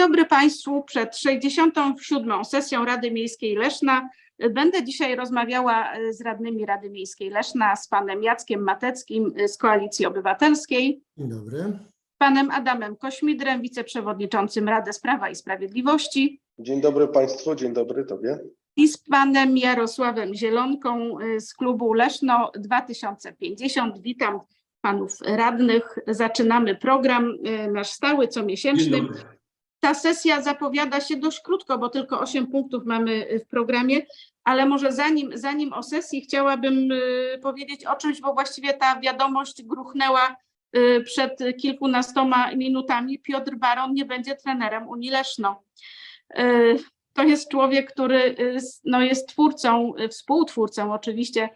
dobry Państwu. Przed 67. sesją Rady Miejskiej Leszna będę dzisiaj rozmawiała e, z radnymi Rady Miejskiej Leszna, z panem Jackiem Mateckim e, z Koalicji Obywatelskiej, Dzień dobry. panem Adamem Kośmidrem, wiceprzewodniczącym Rady Sprawa i Sprawiedliwości Dzień dobry Państwu, dzień dobry Tobie. i z panem Jarosławem Zielonką e, z klubu Leszno 2050. Witam panów radnych. Zaczynamy program nasz stały, comiesięczny. Ta sesja zapowiada się dość krótko, bo tylko 8 punktów mamy w programie, ale może zanim, zanim o sesji chciałabym y, powiedzieć o czymś, bo właściwie ta wiadomość gruchnęła y, przed kilkunastoma minutami. Piotr Baron nie będzie trenerem Unii Leszno. Y, To jest człowiek, który y, no, jest twórcą, y, współtwórcą oczywiście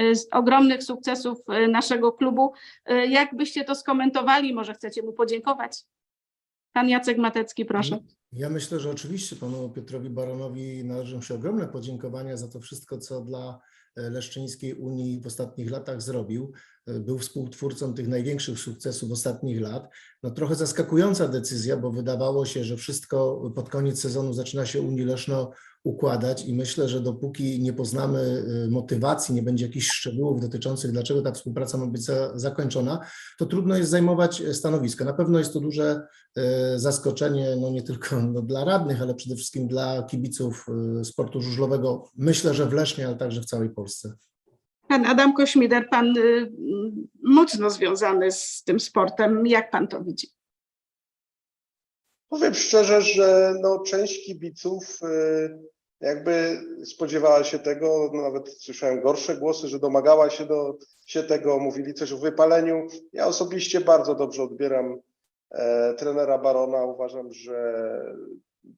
y, z ogromnych sukcesów y, naszego klubu. Y, Jak byście to skomentowali? Może chcecie mu podziękować? Pan Jacek Matecki, proszę. Ja myślę, że oczywiście panu Piotrowi Baronowi należą się ogromne podziękowania za to wszystko, co dla e, Leszczyńskiej Unii w ostatnich latach zrobił. E, Był współtwórcą tych największych sukcesów ostatnich lat. No trochę zaskakująca decyzja, bo wydawało się, że wszystko pod koniec sezonu zaczyna się Unii Leszno układać i myślę, że dopóki nie poznamy e, motywacji, nie będzie jakichś szczegółów dotyczących, dlaczego ta współpraca ma być za, zakończona, to trudno jest zajmować e, stanowisko. Na pewno jest to duże zaskoczenie, no nie tylko no, dla radnych, ale przede wszystkim dla kibiców sportu żużlowego. Myślę, że w Lesznie, ale także w całej Polsce. Pan Adam Kośmider, pan y, mocno związany z tym sportem. Jak pan to widzi? Powiem szczerze, że no, część kibiców y, jakby spodziewała się tego, no, nawet słyszałem gorsze głosy, że domagała się, do, się tego, mówili coś o wypaleniu. Ja osobiście bardzo dobrze odbieram e, trenera Barona. Uważam, że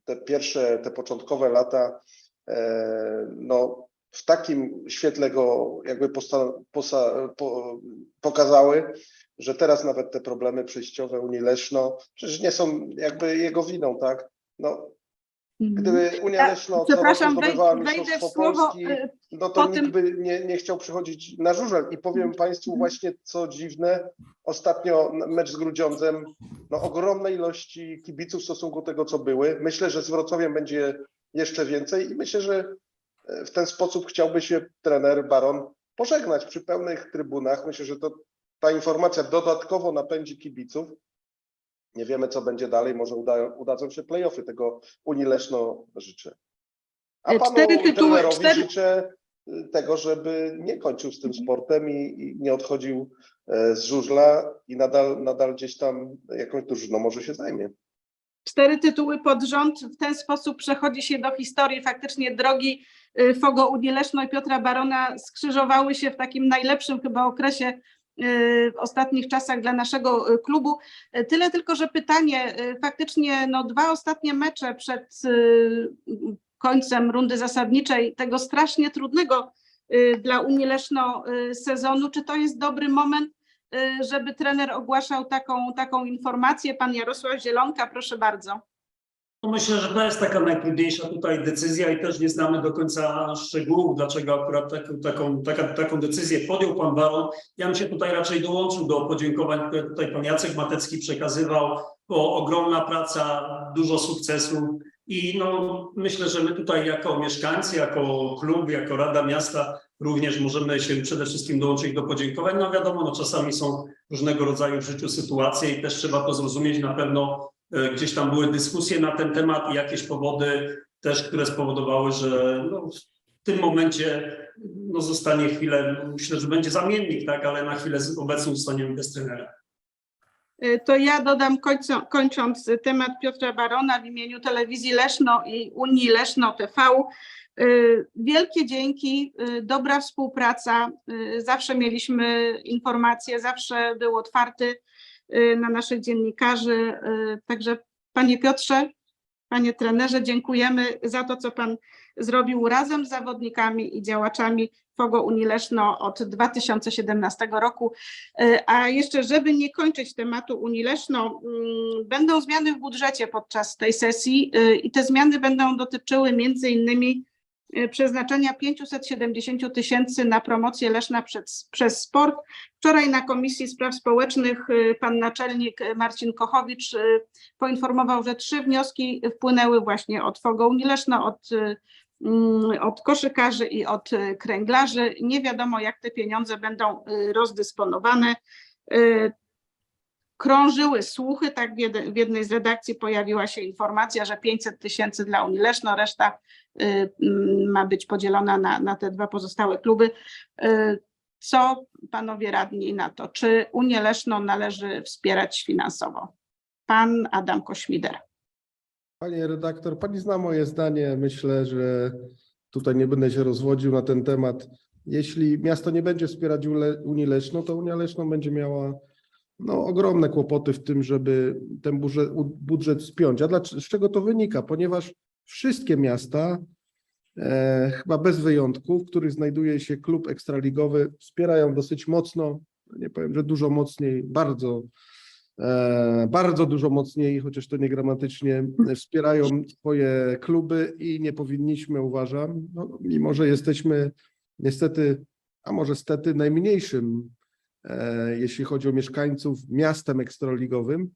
te pierwsze, te początkowe lata e, no, w takim świetle go jakby posta, posa, po, pokazały, że teraz nawet te problemy przejściowe Unii Leszno przecież nie są jakby jego winą, tak? No, gdyby Unia Ja, Leszno Przepraszam, zdobywała wej- wejdę w Mistrzostwo słowo. Polski, y, no to tym- nikt by nie, nie chciał przychodzić na żużel. I powiem Mhm. Państwu właśnie co dziwne, ostatnio mecz z Grudziądzem, no ogromne ilości kibiców w stosunku do tego, co były. Myślę, że z Wrocławiem będzie jeszcze więcej i myślę, że w ten sposób chciałby się trener Baron pożegnać przy pełnych trybunach. Myślę, że to ta informacja dodatkowo napędzi kibiców. Nie wiemy, co będzie dalej. Może uda, udadzą się playoffy. Tego Unii Leszno życzę. A E, panu cztery tytuły, trenerowi cztery- życzę y, tego, żeby nie kończył z tym Mhm. sportem i, i nie odchodził e, z żużla i nadal, nadal gdzieś tam jakąś drużyną może się zajmie. Cztery tytuły pod rząd. W ten sposób przechodzi się do historii. Faktycznie drogi y, Fogo Unii Leszno i Piotra Barona skrzyżowały się w takim najlepszym chyba okresie y, w ostatnich czasach dla naszego y, klubu. Tyle tylko, że pytanie, faktycznie no, dwa ostatnie mecze przed końcem rundy zasadniczej tego strasznie trudnego dla Unii Leszno sezonu. Czy to jest dobry moment, żeby trener ogłaszał taką, taką informację? Pan Jarosław Zielonka, proszę bardzo. No myślę, że to jest taka najtrudniejsza tutaj decyzja i też nie znamy do końca szczegółów, dlaczego akurat taką, taką, taka, taką decyzję podjął pan Baron. Ja bym się tutaj raczej dołączył do podziękowań, które tutaj pan Jacek Matecki przekazywał, bo ogromna praca, dużo sukcesów i no, myślę, że my tutaj jako mieszkańcy, jako klub, jako Rada Miasta również możemy się przede wszystkim dołączyć do podziękowań. No wiadomo, no czasami są różnego rodzaju w życiu sytuacje i też trzeba to zrozumieć na pewno E, Gdzieś tam były dyskusje na ten temat i jakieś powody też, które spowodowały, że no, w tym momencie no, zostanie chwilę, myślę, że będzie zamiennik, tak, ale na chwilę obecną zostaniemy bez trenera. Y, To ja dodam końco, kończąc temat Piotra Barona w imieniu telewizji Leszno i Unii Leszno TV. Y, Wielkie dzięki, y, dobra współpraca. y, Zawsze mieliśmy informacje, zawsze był otwarty na naszych dziennikarzy. Także panie Piotrze, panie trenerze, dziękujemy za to, co pan zrobił razem z zawodnikami i działaczami Fogo Unii Leszno od 2017 roku. A jeszcze, żeby nie kończyć tematu Unii Leszno, mm, będą zmiany w budżecie podczas tej sesji i te zmiany będą dotyczyły między innymi przeznaczenia 570 tysięcy na promocję Leszna przez, przez sport. Wczoraj na Komisji Spraw Społecznych y, pan naczelnik Marcin Kochowicz y, poinformował, że trzy wnioski wpłynęły właśnie od Fogołni Leszno, od, mm, od koszykarzy i od kręglarzy. Nie wiadomo, jak te pieniądze będą rozdysponowane. Krążyły słuchy, tak w, jed- w jednej z redakcji pojawiła się informacja, że 500 tysięcy dla Unii Leszno, reszta y, mm, ma być podzielona na, na te dwa pozostałe kluby. Y, Co panowie radni na to? Czy Unię Leszno należy wspierać finansowo? Pan Adam Kośmider. Panie redaktor, pani zna moje zdanie. Myślę, że tutaj nie będę się rozwodził na ten temat. Jeśli miasto nie będzie wspierać Unii Leszno, to Unia Leszno będzie miała no, ogromne kłopoty w tym, żeby ten budżet, budżet spiąć. A z czego to wynika? Ponieważ wszystkie miasta, e, chyba bez wyjątku, w których znajduje się klub ekstraligowy, wspierają dosyć mocno, nie powiem, że dużo mocniej, bardzo e, bardzo dużo mocniej, chociaż to nie gramatycznie, wspierają swoje kluby i nie powinniśmy, uważam, no, mimo że jesteśmy niestety, a może stety, najmniejszym, jeśli chodzi o mieszkańców, miastem ekstraligowym.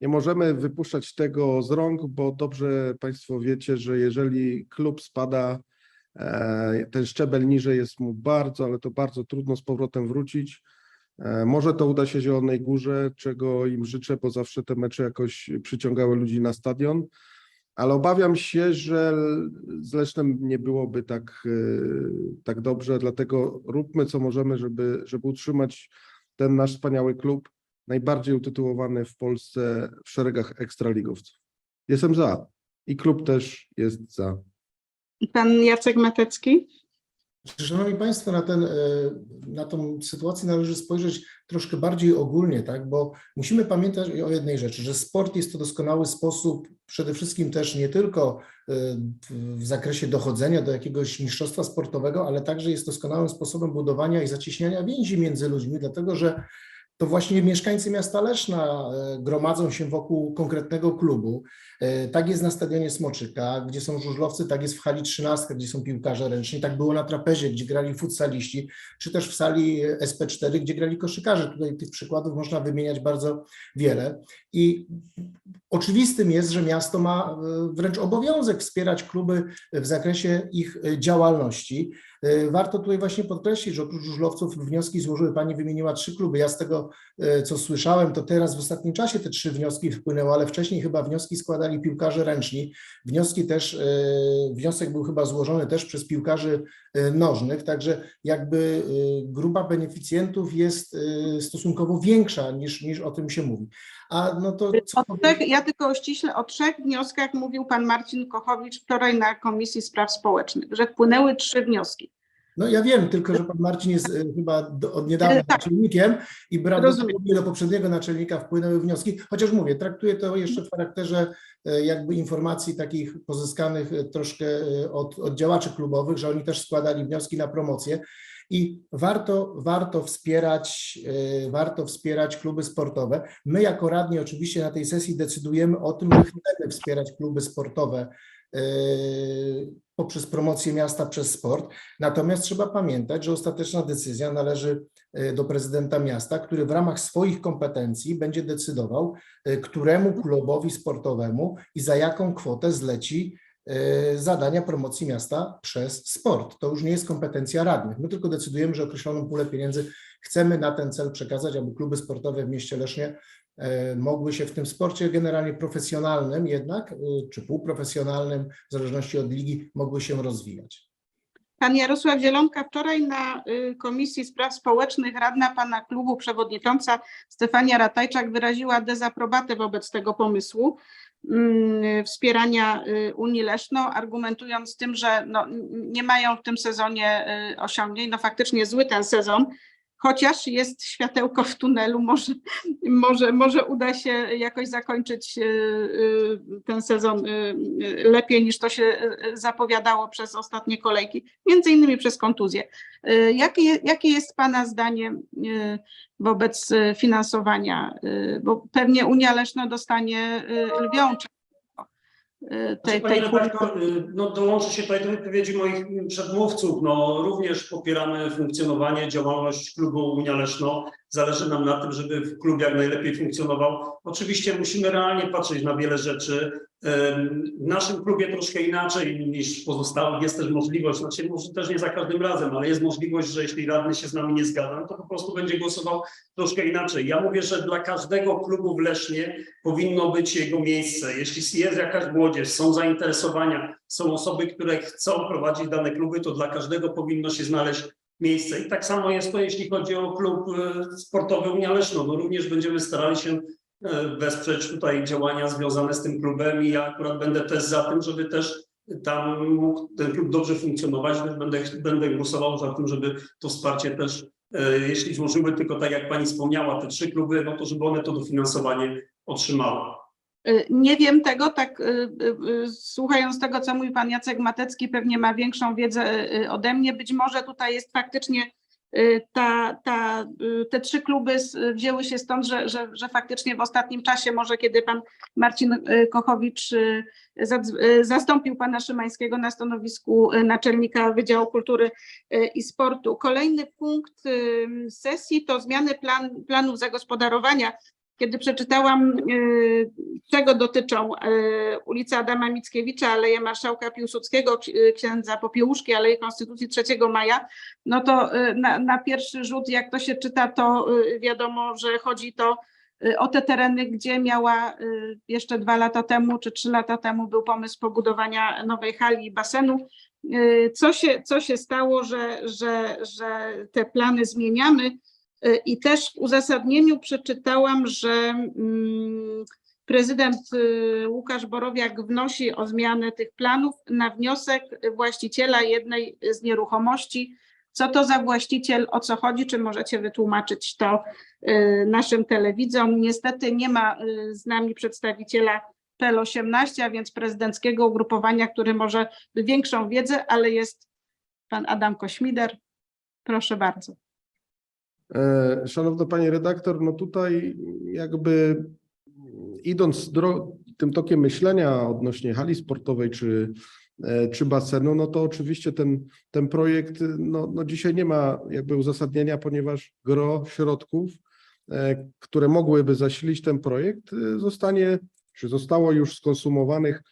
Nie możemy wypuszczać tego z rąk, bo dobrze Państwo wiecie, że jeżeli klub spada, e, ten szczebel niżej jest mu bardzo, ale to bardzo trudno z powrotem wrócić. E, Może to uda się Zielonej Górze, czego im życzę, bo zawsze te mecze jakoś przyciągały ludzi na stadion. Ale obawiam się, że z Lesznem nie byłoby tak, e, tak dobrze, dlatego róbmy co możemy, żeby, żeby utrzymać ten nasz wspaniały klub, najbardziej utytułowany w Polsce w szeregach ekstraligowców. Jestem za i klub też jest za. Pan Jacek Matecki. Szanowni Państwo, na, ten, e, na tą sytuację należy spojrzeć troszkę bardziej ogólnie, tak? bo musimy pamiętać o jednej rzeczy, że sport jest to doskonały sposób przede wszystkim też nie tylko e, w- zakresie dochodzenia do jakiegoś mistrzostwa sportowego, ale także jest doskonałym sposobem budowania i zacieśniania więzi między ludźmi, dlatego że to właśnie mieszkańcy miasta Leszna e, gromadzą się wokół konkretnego klubu. E, Tak jest na stadionie Smoczyka, gdzie są żużlowcy, tak jest w hali 13, gdzie są piłkarze ręczni, tak było na trapezie, gdzie grali futsaliści, czy też w sali SP4, gdzie grali koszykarze. Tutaj tych przykładów można wymieniać bardzo wiele. I oczywistym jest, że miasto ma e, wręcz obowiązek wspierać kluby w zakresie ich e, działalności. E, Warto tutaj właśnie podkreślić, że oprócz żużlowców wnioski złożyły, Pani wymieniła trzy kluby. Ja z tego, co słyszałem, to teraz w ostatnim czasie te trzy wnioski wpłynęły, ale wcześniej chyba wnioski składali piłkarze ręczni. Wnioski też, wniosek był chyba złożony też przez piłkarzy nożnych, także jakby grupa beneficjentów jest stosunkowo większa niż, niż o tym się mówi. A no to co trzech, ja tylko ściśle o trzech wnioskach mówił pan Marcin Kochowicz wczoraj na Komisji Spraw Społecznych, że wpłynęły trzy wnioski. No ja wiem, tylko że pan Marcin jest e, chyba do, od niedawna E, tak. naczelnikiem i prawdopodobnie do poprzedniego naczelnika wpłynęły wnioski, chociaż mówię, traktuję to jeszcze w charakterze e, jakby informacji takich pozyskanych troszkę od, od działaczy klubowych, że oni też składali wnioski na promocję i warto, warto wspierać, e, warto wspierać kluby sportowe. My jako radni oczywiście na tej sesji decydujemy o tym, że chcemy wspierać kluby sportowe e, poprzez promocję miasta przez sport. Natomiast trzeba pamiętać, że ostateczna decyzja należy e, do prezydenta miasta, który w ramach swoich kompetencji będzie decydował, któremu klubowi sportowemu i za jaką kwotę zleci zadania promocji miasta przez sport. To już nie jest kompetencja radnych. My tylko decydujemy, że określoną pulę pieniędzy chcemy na ten cel przekazać, aby kluby sportowe w mieście Lesznie e, mogły się w tym sporcie generalnie profesjonalnym jednak, e, czy półprofesjonalnym, w zależności od ligi, mogły się rozwijać. Pan Jarosław Zielonka wczoraj na y, Komisji Spraw Społecznych radna pana klubu przewodnicząca Stefania Ratajczak wyraziła dezaprobatę wobec tego pomysłu wspierania y, Unii Leszno, argumentując tym, że no, nie mają w tym sezonie y, osiągnięć. No faktycznie zły ten sezon, chociaż jest światełko w tunelu, może, może, może uda się jakoś zakończyć y, y, ten sezon y, lepiej niż to się zapowiadało przez ostatnie kolejki, między innymi przez kontuzję. Jakie, jakie jest Pana zdanie wobec finansowania? Bo pewnie Unia Leszno dostanie lwią część tej, Znaczy, tej redaktor, y, no, dołączę się tutaj do wypowiedzi moich przedmówców. No, również popieramy funkcjonowanie, działalność klubu Unia Leszno. Zależy nam na tym, żeby klub jak najlepiej funkcjonował. Oczywiście musimy realnie patrzeć na wiele rzeczy. W naszym klubie troszkę inaczej niż pozostałych jest też możliwość, znaczy może też nie za każdym razem, ale jest możliwość, że jeśli radny się z nami nie zgadza, no to po prostu będzie głosował troszkę inaczej. Ja mówię, że dla każdego klubu w Lesznie powinno być jego miejsce. Jeśli jest jakaś młodzież, są zainteresowania, są osoby, które chcą prowadzić dane kluby, to dla każdego powinno się znaleźć miejsce. I tak samo jest to, jeśli chodzi o klub e, sportowy Unia Leszno. No również będziemy starali się wesprzeć tutaj działania związane z tym klubem i ja akurat będę też za tym, żeby też tam mógł ten klub dobrze funkcjonować, też będę, będę głosował za tym, żeby to wsparcie też, e, jeśli złożyły tylko tak jak pani wspomniała, te trzy kluby, no to żeby one to dofinansowanie otrzymały. Y, Nie wiem tego, tak słuchając tego, co mówi pan Jacek Matecki, pewnie ma większą wiedzę ode mnie. Być może tutaj jest faktycznie ta, ta, y, te trzy kluby wzięły się stąd, że, że, że faktycznie w ostatnim czasie, może kiedy pan Marcin y, Kochowicz y, y, zastąpił pana Szymańskiego na stanowisku y, naczelnika Wydziału Kultury y, i Sportu. Kolejny punkt y, sesji to zmiany plan, planów zagospodarowania kiedy przeczytałam, y, czego dotyczą y, ulica Adama Mickiewicza, Aleje Marszałka Piłsudskiego, y, księdza Popiełuszki, Aleje Konstytucji 3 maja, no to na, na pierwszy rzut, jak to się czyta, to wiadomo, że chodzi to o te tereny, gdzie miała jeszcze dwa lata temu czy trzy lata temu był pomysł pobudowania nowej hali i basenu. Co się, co się stało, że, że, że te plany zmieniamy? Y, I też w uzasadnieniu przeczytałam, że mm, prezydent y, Łukasz Borowiak wnosi o zmianę tych planów na wniosek właściciela jednej z nieruchomości. Co to za właściciel, o co chodzi, czy możecie wytłumaczyć to y, naszym telewidzom? Niestety nie ma z nami przedstawiciela PL 18, a więc prezydenckiego ugrupowania, który może większą wiedzę, ale jest pan Adam Kośmider. Proszę bardzo. E, Szanowna Pani Redaktor, no tutaj jakby idąc tym tokiem myślenia odnośnie hali sportowej czy, e, czy basenu, no to oczywiście ten, ten projekt no, no dzisiaj nie ma jakby uzasadnienia, ponieważ gro środków, e, które mogłyby zasilić ten projekt, zostanie, czy zostało już skonsumowanych,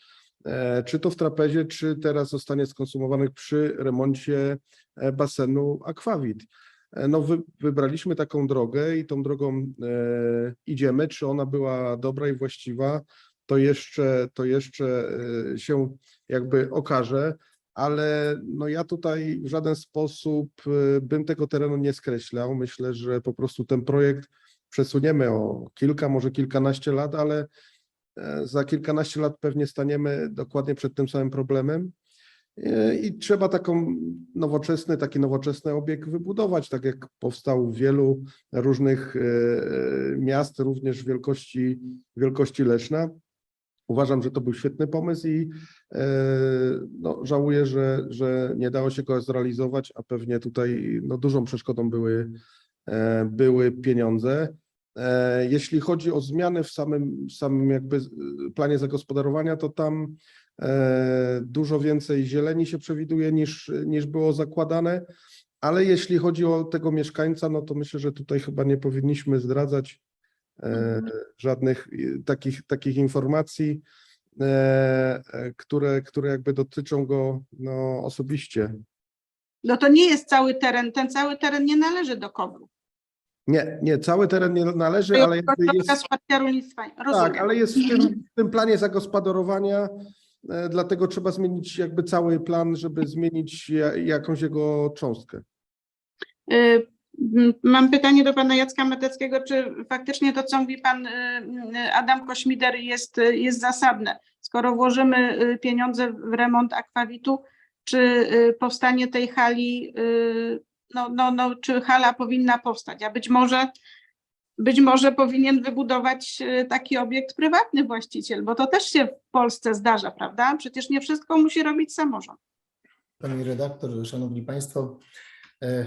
czy to w trapezie, czy teraz zostanie skonsumowanych przy remoncie basenu Aquavit. E, No, wy, wybraliśmy taką drogę i tą drogą e, idziemy. Czy ona była dobra i właściwa, to jeszcze, to jeszcze e, się jakby okaże, ale no ja tutaj w żaden sposób e, bym tego terenu nie skreślał. Myślę, że po prostu ten projekt przesuniemy o kilka, może kilkanaście lat, ale e, za kilkanaście lat pewnie staniemy dokładnie przed tym samym problemem. E, I trzeba taką nowoczesny, taki nowoczesny obiekt wybudować, tak jak powstał w wielu różnych e, miast, również wielkości, wielkości Leszna. Uważam, że to był świetny pomysł i e, no, żałuję, że, że nie dało się go zrealizować, a pewnie tutaj no, dużą przeszkodą były, były pieniądze. Jeśli chodzi o zmiany w samym, samym jakby planie zagospodarowania, to tam dużo więcej zieleni się przewiduje niż, niż było zakładane, ale jeśli chodzi o tego mieszkańca, no to myślę, że tutaj chyba nie powinniśmy zdradzać e, Mhm. żadnych e, takich, takich informacji, e, e, które, które jakby dotyczą go no, osobiście. No to nie jest cały teren, ten cały teren nie należy do KOWR-u. Nie, nie, cały teren nie należy, To ale jest jest, tak, ale jest w tym, w tym planie zagospodarowania, e, dlatego trzeba zmienić jakby cały plan, żeby zmienić ja- jakąś jego cząstkę. M, Mam pytanie do pana Jacka Meteckiego, czy faktycznie to, co mówi pan y, Adam Kośmider jest, jest zasadne? Skoro włożymy pieniądze w remont akwawitu, czy powstanie tej hali, no, no, no, czy hala powinna powstać? A być może, być może powinien wybudować y, taki obiekt prywatny właściciel, bo to też się w Polsce zdarza, prawda? Przecież nie wszystko musi robić samorząd. Pani redaktor, szanowni państwo, E,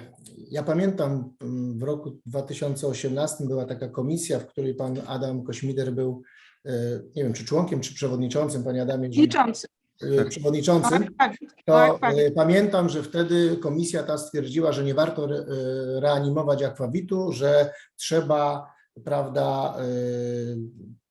Ja pamiętam mm, w roku 2018 była taka komisja, w której pan Adam Kośmider był, e, nie wiem, czy członkiem, czy przewodniczącym, panie Adamie, e, przewodniczącym. Tak, to tak, tak. e, pamiętam, że wtedy komisja ta stwierdziła, że nie warto re, e, reanimować akwawitu, że trzeba, prawda,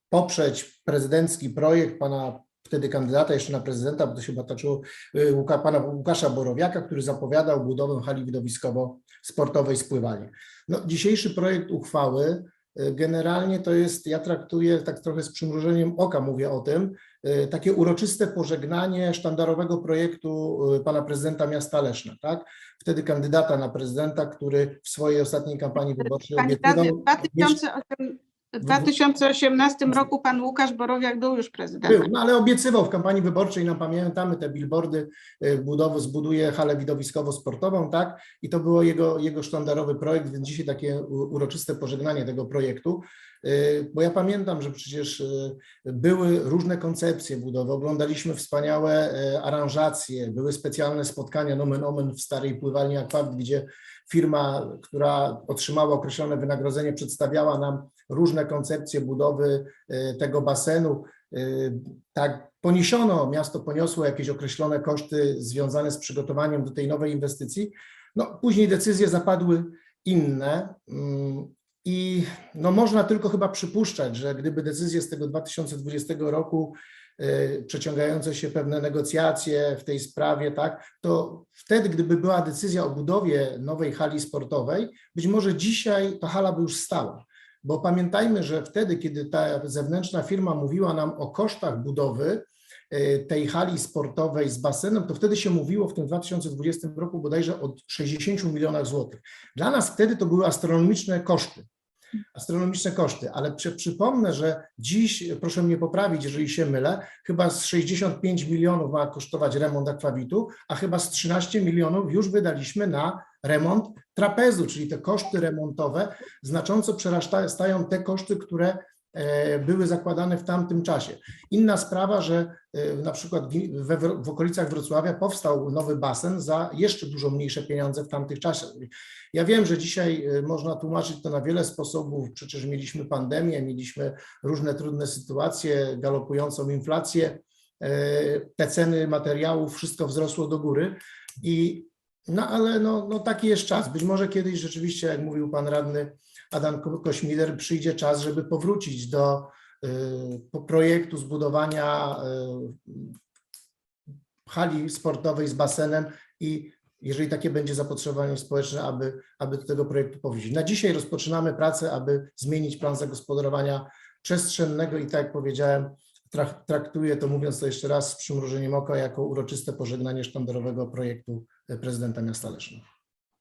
poprzeć prezydencki projekt pana wtedy kandydata jeszcze na prezydenta, bo to się e, Łuka, pana Łukasza Borowiaka, który zapowiadał budowę hali widowiskowo-sportowej z pływaniem. No, dzisiejszy projekt uchwały generalnie to jest, ja traktuję tak trochę z przymrużeniem oka, mówię o tym, e, takie uroczyste pożegnanie sztandarowego projektu e, pana prezydenta miasta Leszna, tak? Wtedy kandydata na prezydenta, który w swojej ostatniej kampanii wyborczej obiecywał... radny, w 2008 w 2018 roku pan Łukasz Borowiak był już Był, prezydentem. no ale obiecywał w kampanii wyborczej, no pamiętamy te billboardy, y, budowy, zbuduje halę widowiskowo-sportową, tak? I to było jego, jego sztandarowy projekt, więc dzisiaj takie uroczyste pożegnanie tego projektu. Y, Bo ja pamiętam, że przecież y, były różne koncepcje budowy, oglądaliśmy wspaniałe aranżacje, były specjalne spotkania nomen omen w starej pływalni Aquavit, gdzie firma, która otrzymała określone wynagrodzenie, przedstawiała nam różne koncepcje budowy y, tego basenu. Y, Tak, poniesiono, miasto poniosło jakieś określone koszty związane z przygotowaniem do tej nowej inwestycji. No, później decyzje zapadły inne. mm, I no, można tylko chyba przypuszczać, że gdyby decyzje z tego 2020 roku, y, przeciągające się pewne negocjacje w tej sprawie, tak, to wtedy, gdyby była decyzja o budowie nowej hali sportowej, być może dzisiaj ta hala by już stała. Bo pamiętajmy, że wtedy, kiedy ta zewnętrzna firma mówiła nam o kosztach budowy y, tej hali sportowej z basenem, to wtedy się mówiło w tym 2020 roku bodajże o 60 milionach złotych. Dla nas wtedy to były astronomiczne koszty. Astronomiczne koszty, ale przy, przypomnę, że dziś, proszę mnie poprawić, jeżeli się mylę, chyba z 65 milionów ma kosztować remont akwawitu, a chyba z 13 milionów już wydaliśmy na remont trapezu, czyli te koszty remontowe znacząco przerastają te koszty, które były zakładane w tamtym czasie. Inna sprawa, że e, na przykład w, okolicach Wrocławia powstał nowy basen za jeszcze dużo mniejsze pieniądze w tamtych czasach. Ja wiem, że dzisiaj e, można tłumaczyć to na wiele sposobów. Przecież mieliśmy pandemię, mieliśmy różne trudne sytuacje, galopującą inflację, e, te ceny materiałów, wszystko wzrosło do góry i no ale no, no taki jest czas. Być może kiedyś rzeczywiście, jak mówił pan radny Adam Ko- Kośmider, przyjdzie czas, żeby powrócić do y, projektu zbudowania y, hali sportowej z basenem i jeżeli takie będzie zapotrzebowanie społeczne, aby, aby do tego projektu powrócić. Na dzisiaj rozpoczynamy pracę, aby zmienić plan zagospodarowania przestrzennego i tak jak powiedziałem, trak- traktuję to, mówiąc to jeszcze raz z przymrużeniem oka, jako uroczyste pożegnanie sztandarowego projektu prezydenta miasta Leszna.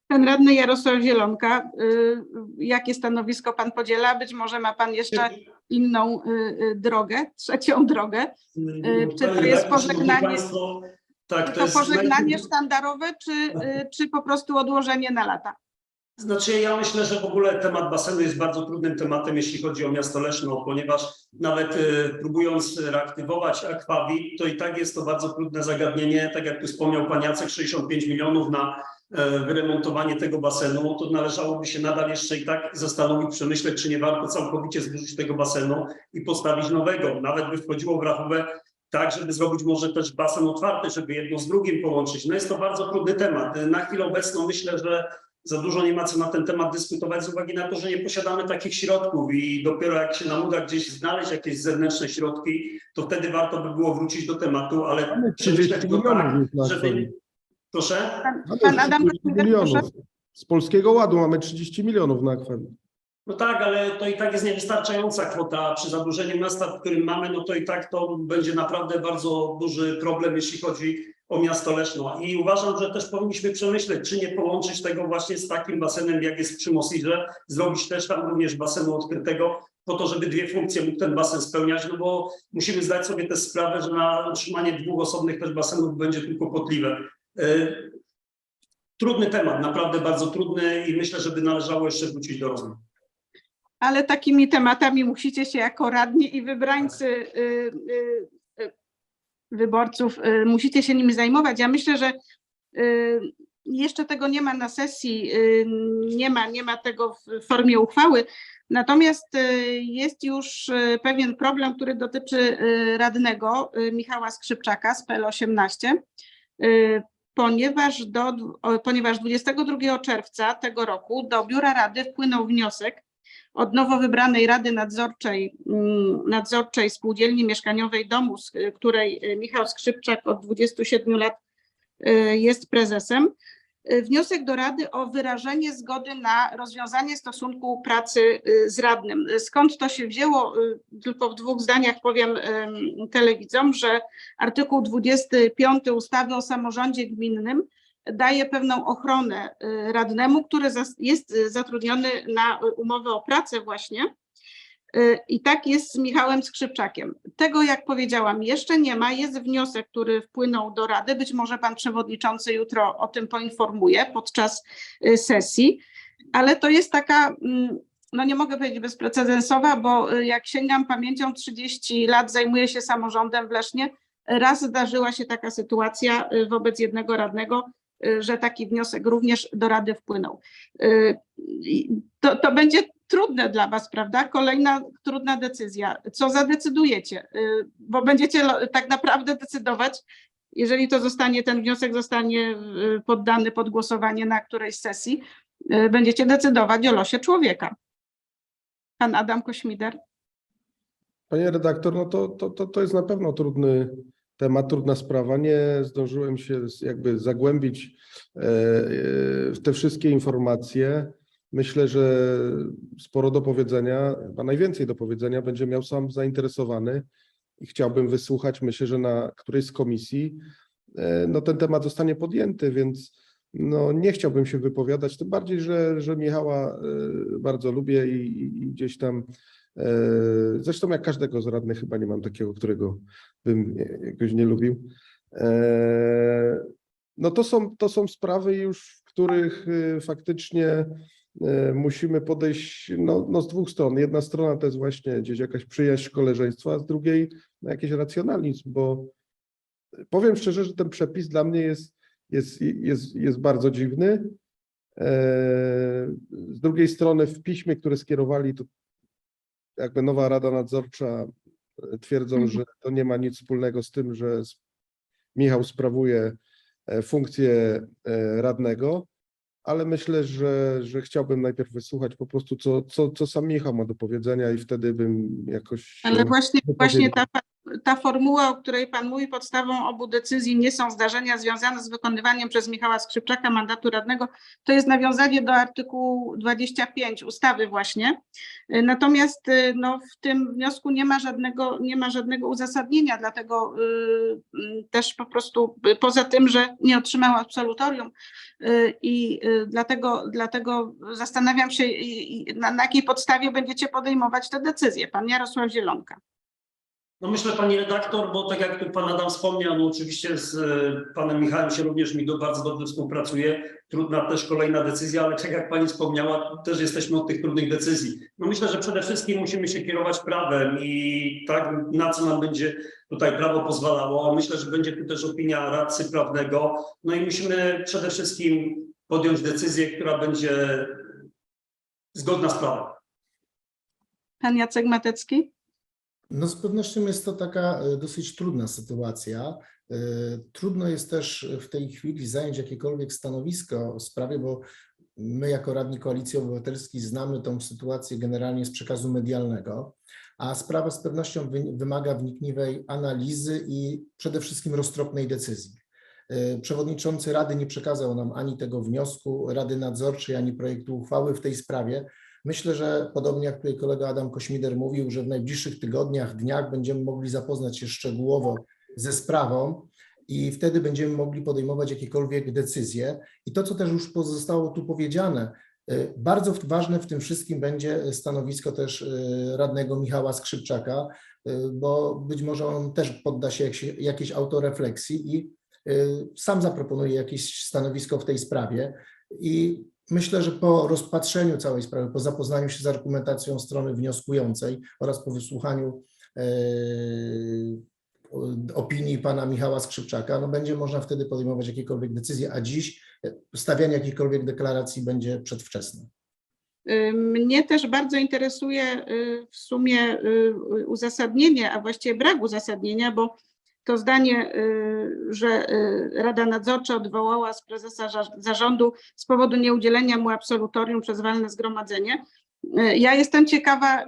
Pan radny Jarosław Zielonka, y, jakie stanowisko pan podziela? Być może ma pan jeszcze inną y, y, drogę, trzecią drogę. Mm, czy to panie jest pożegnanie- Tak, to To pożegnanie sztandarowe, czy, czy po prostu odłożenie na lata? Znaczy ja myślę, że w ogóle temat basenu jest bardzo trudnym tematem, jeśli chodzi o miasto Leszno, ponieważ nawet y, próbując reaktywować akwawit, to i tak jest to bardzo trudne zagadnienie. Tak jak tu wspomniał pan Jacek, 65 milionów na e, wyremontowanie tego basenu, to należałoby się nadal jeszcze i tak zastanowić, przemyśleć, czy nie warto całkowicie zburzyć tego basenu i postawić nowego. Nawet by wchodziło w rachubę tak, żeby zrobić może też basen otwarty, żeby jedno z drugim połączyć. No jest to bardzo trudny temat. Na chwilę obecną myślę, że za dużo nie ma co na ten temat dyskutować z uwagi na to, że nie posiadamy takich środków i dopiero jak się nam uda gdzieś znaleźć jakieś zewnętrzne środki, to wtedy warto by było wrócić do tematu, ale 30 go tak, żeby... Proszę? Pan, pan Adam 30 Kośmider, milionów. proszę. Z Polskiego Ładu mamy 30 milionów na akwarium. No tak, ale to i tak jest niewystarczająca kwota. Przy zadłużeniu miasta, w którym mamy, no to i tak to będzie naprawdę bardzo duży problem, jeśli chodzi o miasto Leszno. I uważam, że też powinniśmy przemyśleć, czy nie połączyć tego właśnie z takim basenem, jak jest przy Mosirze, zrobić też tam również basenu odkrytego, po to, żeby dwie funkcje mógł ten basen spełniać, no bo musimy zdać sobie też sprawę, że na utrzymanie dwóch osobnych też basenów będzie tu kłopotliwe. Yy, Trudny temat, naprawdę bardzo trudny i myślę, że by należało jeszcze wrócić do rozmów. Ale takimi tematami musicie się jako radni i wybrańcy y, y, y, wyborców, musicie się nimi zajmować. Ja myślę, że Jeszcze tego nie ma na sesji, nie ma, nie ma tego w formie uchwały. Natomiast jest już pewien problem, który dotyczy radnego Michała Skrzypczaka z PL18, y, ponieważ, do, ponieważ 22 czerwca tego roku do Biura Rady wpłynął wniosek od nowo wybranej Rady Nadzorczej, mm, nadzorczej Spółdzielni Mieszkaniowej Domu, y, której y, Michał Skrzypczak od 27 lat y, jest prezesem, wniosek do Rady o wyrażenie zgody na rozwiązanie stosunku pracy z radnym. Skąd to się wzięło? Tylko w dwóch zdaniach powiem telewidzom, że artykuł 25 ustawy o samorządzie gminnym daje pewną ochronę y, radnemu, który jest y, zatrudniony na y, umowę o pracę właśnie. I tak jest z Michałem Skrzypczakiem. Tego, jak powiedziałam, jeszcze nie ma. Jest wniosek, który wpłynął do Rady. Być może pan przewodniczący jutro o tym poinformuje podczas sesji, ale to jest taka, mm, no nie mogę powiedzieć bezprecedensowa, bo jak sięgam pamięcią, 30 lat zajmuję się samorządem w Lesznie. Raz zdarzyła się taka sytuacja wobec jednego radnego, że taki wniosek również do Rady wpłynął. Y, To, to będzie trudne dla Was, prawda? Kolejna trudna decyzja. Co zadecydujecie? Y, Bo będziecie tak naprawdę decydować, jeżeli to zostanie, ten wniosek zostanie y, poddany pod głosowanie na którejś sesji, y, będziecie decydować o losie człowieka. Pan Adam Kośmider. Panie redaktor, no to, to, to, to jest na pewno trudny temat, trudna sprawa. Nie zdążyłem się jakby zagłębić e, e, w te wszystkie informacje. Myślę, że sporo do powiedzenia, chyba najwięcej do powiedzenia będzie miał sam zainteresowany i chciałbym wysłuchać, myślę, że na którejś z komisji e, no ten temat zostanie podjęty, więc no nie chciałbym się wypowiadać, tym bardziej, że, że Michała bardzo lubię i, i- gdzieś tam Zresztą jak każdego z radnych chyba nie mam takiego, którego bym jakoś nie lubił. E, No to są, to są sprawy już, w których y, faktycznie e, musimy podejść no, no z dwóch stron. Jedna strona to jest właśnie gdzieś jakaś przyjaźń, koleżeństwo, a z drugiej no, jakiś racjonalizm, bo powiem szczerze, że ten przepis dla mnie jest, jest, jest, jest bardzo dziwny. E, Z drugiej strony w piśmie, które skierowali, to jakby nowa Rada Nadzorcza e, twierdzą, Mhm. że to nie ma nic wspólnego z tym, że Michał sprawuje e, funkcję e, radnego, ale myślę, że, że chciałbym najpierw wysłuchać po prostu, co, co, co sam Michał ma do powiedzenia i wtedy bym jakoś... Ale właśnie, właśnie ta, ta formuła, o której Pan mówi, podstawą obu decyzji nie są zdarzenia związane z wykonywaniem przez Michała Skrzypczaka mandatu radnego. To jest nawiązanie do artykułu 25 ustawy właśnie. Natomiast y, no, w tym wniosku nie ma żadnego, nie ma żadnego uzasadnienia, dlatego y, y, też po prostu y, poza tym, że nie otrzymał absolutorium i y, dlatego, dlatego zastanawiam się, na, na jakiej podstawie będziecie podejmować te decyzje. Pan Jarosław Zielonka. No myślę, pani redaktor, bo tak jak tu pan Adam wspomniał, no oczywiście z e, panem Michałem się również mi do, bardzo dobrze współpracuje. Trudna też kolejna decyzja, ale tak jak pani wspomniała, też jesteśmy od tych trudnych decyzji. No myślę, że przede wszystkim musimy się kierować prawem i tak na co nam będzie tutaj prawo pozwalało. Myślę, że będzie tu też opinia radcy prawnego. No i musimy przede wszystkim podjąć decyzję, która będzie zgodna z prawem. Pan Jacek Matecki? No z pewnością jest to taka e, dosyć trudna sytuacja. E, Trudno jest też w tej chwili zająć jakiekolwiek stanowisko w sprawie, bo my jako radni Koalicji Obywatelskiej znamy tą sytuację generalnie z przekazu medialnego, a sprawa z pewnością wy- wymaga wnikliwej analizy i przede wszystkim roztropnej decyzji. E, Przewodniczący Rady nie przekazał nam ani tego wniosku Rady Nadzorczej, ani projektu uchwały w tej sprawie. Myślę, że podobnie jak tutaj kolega Adam Kośmider mówił, że w najbliższych tygodniach, dniach będziemy mogli zapoznać się szczegółowo ze sprawą i wtedy będziemy mogli podejmować jakiekolwiek decyzje. I to, co też już pozostało tu powiedziane, y, bardzo ważne w tym wszystkim będzie stanowisko też y, radnego Michała Skrzypczaka, y, bo być może on też podda się jakiejś- autorefleksji i sam zaproponuje jakieś stanowisko w tej sprawie. I Myślę, że po rozpatrzeniu całej sprawy, po zapoznaniu się z argumentacją strony wnioskującej oraz po wysłuchaniu e, opinii pana Michała Skrzypczaka, no będzie można wtedy podejmować jakiekolwiek decyzje, a dziś e, stawianie jakichkolwiek deklaracji będzie przedwczesne. Y, Mnie też bardzo interesuje y, w sumie y, uzasadnienie, a właściwie brak uzasadnienia, bo to zdanie, y, że y, Rada Nadzorcza odwołała z prezesa za- zarządu z powodu nieudzielenia mu absolutorium przez walne zgromadzenie. Y, Ja jestem ciekawa,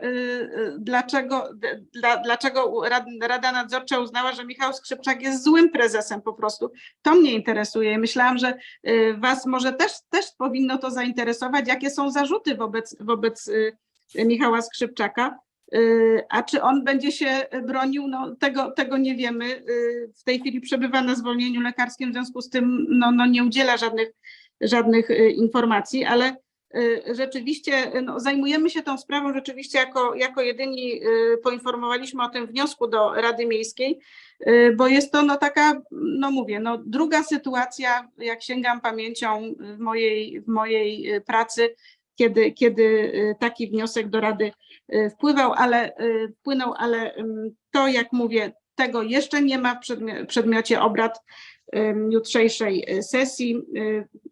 dlaczego, dla, dlaczego Rad- Rada Nadzorcza uznała, że Michał Skrzypczak jest złym prezesem po prostu. To mnie interesuje. Myślałam, że Was może też, też powinno to zainteresować, jakie są zarzuty wobec, wobec Michała Skrzypczaka. Y, A czy on będzie się bronił, no tego, tego nie wiemy. Y, W tej chwili przebywa na zwolnieniu lekarskim, w związku z tym no, no nie udziela żadnych, żadnych y, informacji, ale rzeczywiście no, zajmujemy się tą sprawą rzeczywiście jako, jako jedyni poinformowaliśmy o tym wniosku do Rady Miejskiej, bo jest to no taka, no mówię, no druga sytuacja, jak sięgam pamięcią w mojej, w mojej pracy, kiedy, kiedy y, taki wniosek do Rady y, wpływał, ale y, wpłynął, ale to jak mówię, tego jeszcze nie ma w przedmio- przedmiocie obrad jutrzejszej sesji.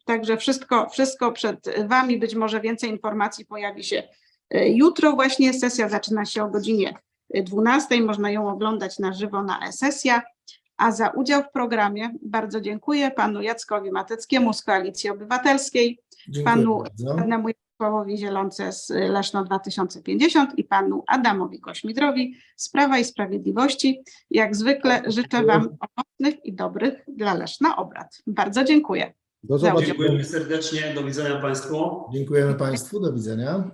Także wszystko, wszystko przed Wami, być może więcej informacji pojawi się jutro właśnie. Sesja zaczyna się o godzinie 12. Można ją oglądać na żywo na e-sesja. A za udział w programie bardzo dziękuję panu Jackowi Mateckiemu z Koalicji Obywatelskiej, Dziękuję panu bardzo. Jarosławowi Zielonce z Leszno 2050 i panu Adamowi Kośmidrowi z Prawa i Sprawiedliwości. Jak zwykle życzę Wam owocnych i dobrych dla Leszna obrad. Bardzo dziękuję. Do zobaczenia. Dziękujemy serdecznie. Do widzenia Państwu. Dziękujemy Państwu, do widzenia.